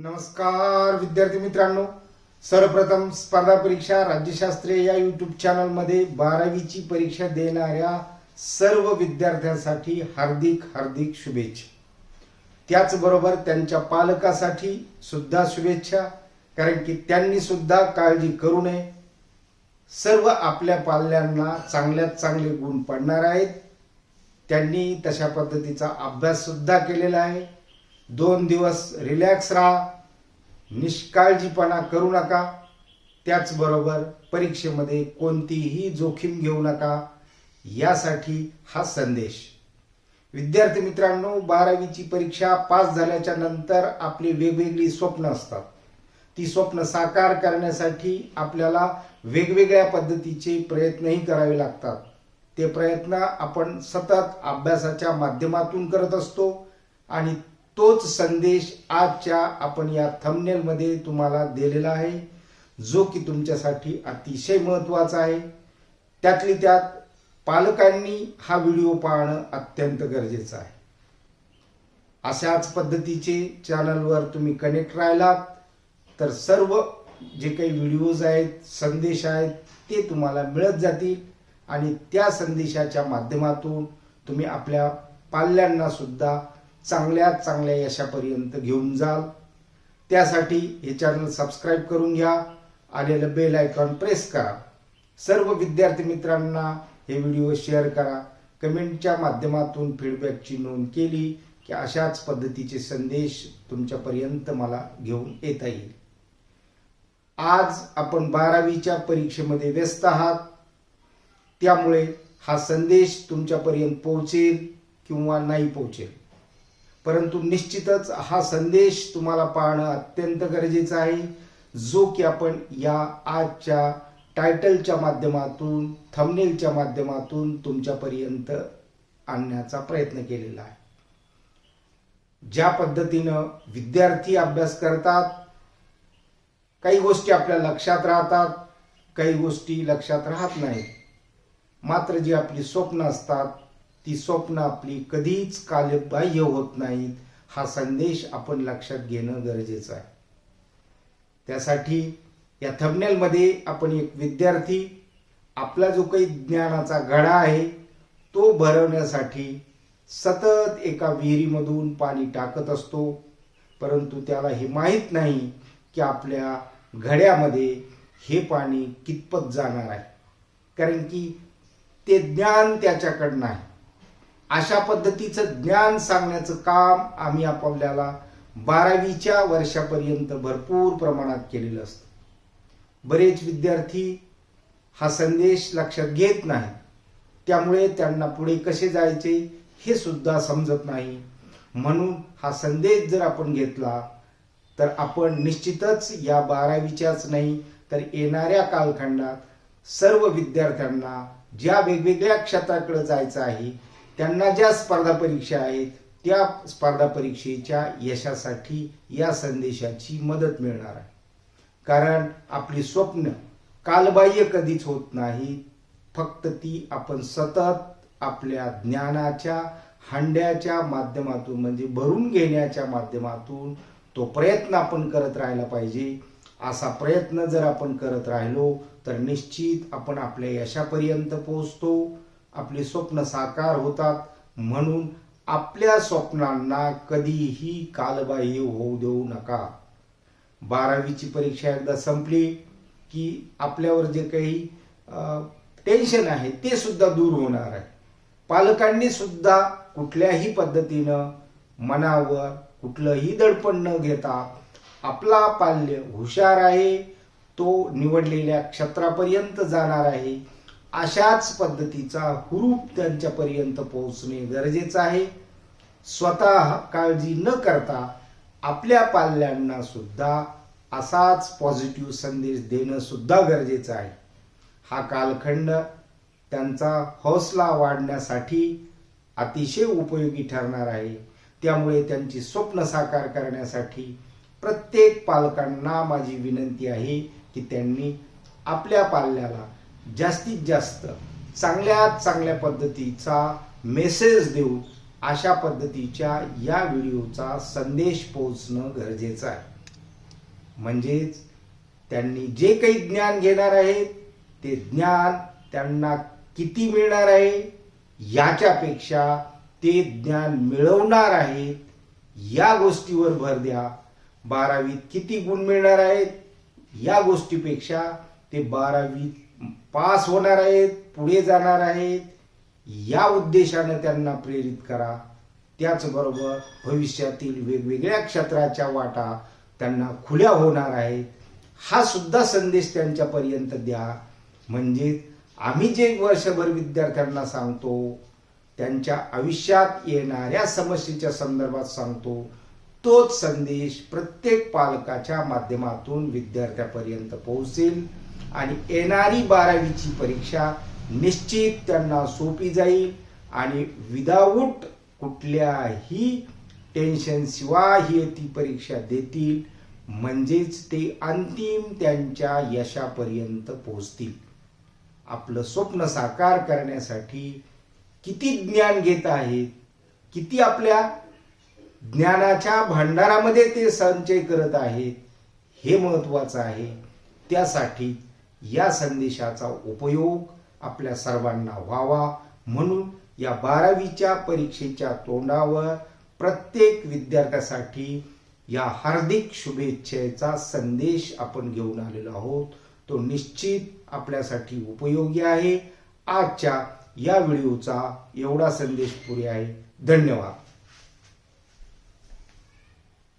नमस्कार विद्यार्थी मित्रांनो. सर्वप्रथम स्पर्धा परीक्षा राज्यशास्त्रीय या युट्यूब चॅनलमध्ये बारावीची परीक्षा देणाऱ्या सर्व विद्यार्थ्यांसाठी हार्दिक हार्दिक शुभेच्छा. त्याचबरोबर त्यांच्या पालकासाठी सुद्धा शुभेच्छा कारण की त्यांनी सुद्धा काळजी करू नये. सर्व आपल्या पाल्यांना चांगल्यात चांगले गुण पडणार आहेत. त्यांनी तशा पद्धतीचा अभ्यास सुद्धा केलेला आहे. दोन दिवस रिलॅक्स राहा निष्काळजीपणा करू नका. त्याचबरोबर परीक्षेमध्ये कोणतीही जोखीम घेऊ नका. यासाठी हा संदेश. विद्यार्थी मित्रांनो बारावीची परीक्षा पास झाल्याच्यानंतर आपली वेगवेगळी स्वप्न असतात. ती स्वप्न साकार करण्यासाठी आपल्याला वेगवेगळ्या पद्धतीचे प्रयत्नही करावे लागतात. ते प्रयत्न आपण सतत अभ्यासाच्या माध्यमातून करत असतो आणि तोच संदेश आजच्या आपण या थंबनेलमध्ये तुम्हाला दिलेला आहे. जो की तुमच्यासाठी अतिशय महत्त्वाचा आहे. त्यातली त्यात पालकांनी हा व्हिडिओ पाहणं अत्यंत गरजेचं आहे. अशाच पद्धतीचे चॅनलवर तुम्ही कनेक्ट राहिलात तर सर्व जे काही व्हिडिओज आहेत संदेश आहेत ते तुम्हाला मिळत जातील. आणि त्या संदेशाच्या माध्यमातून तुम्ही आपल्या पाल्यांना सुद्धा चांगल्या चांगल्या यशापर्यंत घेऊन जाल. त्यासाठी हे चॅनल सबस्क्राईब करून घ्या आलेलं बेल आयकॉन प्रेस करा. सर्व विद्यार्थी मित्रांना हे व्हिडिओ शेअर करा. कमेंटच्या माध्यमातून फीडबॅकची नोंद केली की अशाच पद्धतीचे संदेश तुमच्यापर्यंत मला घेऊन येता येईल. आज आपण बारावीच्या परीक्षेमध्ये व्यस्त आहात. त्यामुळे हा संदेश तुमच्यापर्यंत पोहोचेल किंवा नाही पोहोचेल. परंतु निश्चितच हा संदेश तुम्हाला पाहणं अत्यंत गरजेचं आहे जो की आपण या आजच्या टायटलच्या माध्यमातून थंबनेलच्या माध्यमातून तुमच्यापर्यंत आणण्याचा प्रयत्न केलेला आहे. ज्या पद्धतीनं विद्यार्थी अभ्यास करतात काही गोष्टी आपल्या लक्षात राहतात काही गोष्टी लक्षात राहत नाहीत. मात्र जी आपली स्वप्न असतात ती स्वप्न आपली कधीच कालबाह्य होत नाहीत हा संदेश आपण लक्षात घेणं गरजेचं आहे. त्यासाठी या थंबनेलमध्ये आपण एक विद्यार्थी आपला जो काही ज्ञानाचा घडा आहे तो भरवण्यासाठी सतत एका विहिरीमधून पाणी टाकत असतो. परंतु त्याला हे माहीत नाही की आपल्या घड्यामध्ये हे पाणी कितपत जाणार आहे. कारण की ते ज्ञान त्याच्याकडं नाही. अशा पद्धतीचं ज्ञान सांगण्याचं काम आम्ही आपल्याला बारावीच्या वर्षापर्यंत भरपूर प्रमाणात केलेलं असतं. बरेच विद्यार्थी हा संदेश लक्षात घेत नाही त्यामुळे त्यांना पुढे कसे जायचे हे सुद्धा समजत नाही. म्हणून हा संदेश जर आपण घेतला तर आपण निश्चितच या बारावीच्याच नाही तर येणाऱ्या कालखंडात सर्व विद्यार्थ्यांना ज्या वेगवेगळ्या क्षेत्राकडे जायचं आहे त्यांना ज्या स्पर्धा परीक्षा आहेत त्या स्पर्धा परीक्षेच्या यशासाठी या संदेशाची मदत मिळणार आहे. कारण आपली स्वप्न कालबाह्य कधीच होत नाही फक्त ती आपण सतत आपल्या ज्ञानाच्या हंड्याच्या माध्यमातून म्हणजे भरून घेण्याच्या माध्यमातून तो प्रयत्न आपण करत राहायला पाहिजे. असा प्रयत्न जर आपण करत राहिलो तर निश्चित आपण आपल्या यशापर्यंत पोहोचतो. आपले स्वप्न साकार होतात. म्हणून आपल्या स्वप्नांना कधीही कालबाह्य होऊ देऊ नका. बारावीची परीक्षा एकदा संपली की आपल्यावर जे काही टेन्शन आहे ते सुद्धा दूर होणार आहे. पालकांनी सुद्धा कुठल्याही पद्धतीनं मनावर कुठलंही दडपण न घेता आपला पाल्य हुशार आहे तो निवडलेल्या क्षेत्रापर्यंत जाणार आहे. अशाच पद्धतीचा हुरूप त्यांच्यापर्यंत पोहोचणे गरजेचं आहे. स्वतः काळजी न करता आपल्या पाल्यांना सुद्धा असाच पॉझिटिव्ह संदेश देणं सुद्धा गरजेचं आहे. हा कालखंड त्यांचा हौसला वाढण्यासाठी अतिशय उपयोगी ठरणार आहे. त्यामुळे त्यांची स्वप्न साकार करण्यासाठी प्रत्येक पालकांना माझी विनंती आहे की त्यांनी आपल्या पाल्याला जास्तीत जास्त चांगल्यात चांगल्या पद्धतीचा मेसेज देऊ अशा पद्धतीच्या या व्हिडिओचा संदेश पोहोचणं गरजेचं आहे. म्हणजेच त्यांनी जे काही ज्ञान घेणार आहेत ते ज्ञान त्यांना किती मिळणार आहे याच्यापेक्षा ते ज्ञान मिळवणार आहेत या गोष्टीवर भर द्या. बारावीत किती गुण मिळणार आहेत या गोष्टीपेक्षा ते बारावीत पास होणार आहेत पुढे जाणार आहेत या उद्देशानं त्यांना प्रेरित करा. त्याचबरोबर भविष्यातील वेगवेगळ्या क्षेत्राच्या वाटा त्यांना खुल्या होणार आहेत. हा सुद्धा संदेश त्यांच्यापर्यंत द्या. म्हणजे आम्ही जे वर्षभर विद्यार्थ्यांना सांगतो त्यांच्या आयुष्यात येणाऱ्या समस्येच्या संदर्भात सांगतो तोच संदेश प्रत्येक पालकाच्या माध्यमातून विद्यार्थ्यापर्यंत पोहोचेल. आणि येणारी बारावीची परीक्षा निश्चित त्यांना सोपी जाईल आणि विदाऊट कुठल्याही टेन्शन शिवाय ही ती परीक्षा देतील. म्हणजेच ते अंतिम त्यांच्या यशापर्यंत पोहोचतील. आपलं स्वप्न साकार करण्यासाठी किती ज्ञान घेत आहेत किती आपल्या ज्ञानाच्या भांडारामध्ये ते संचय करत आहेत हे महत्वाचं आहे. त्यासाठी या संदेशाचा उपयोग आपल्या सर्वांना व्हावा म्हणून या बारावीच्या परीक्षेच्या तोंडावर प्रत्येक विद्यार्थ्यासाठी या हार्दिक शुभेच्छेचा संदेश आपण घेऊन आलेलो आहोत. तो निश्चित आपल्यासाठी उपयोगी आहे. आजच्या या व्हिडिओचा एवढा संदेश पुरे आहे. धन्यवाद.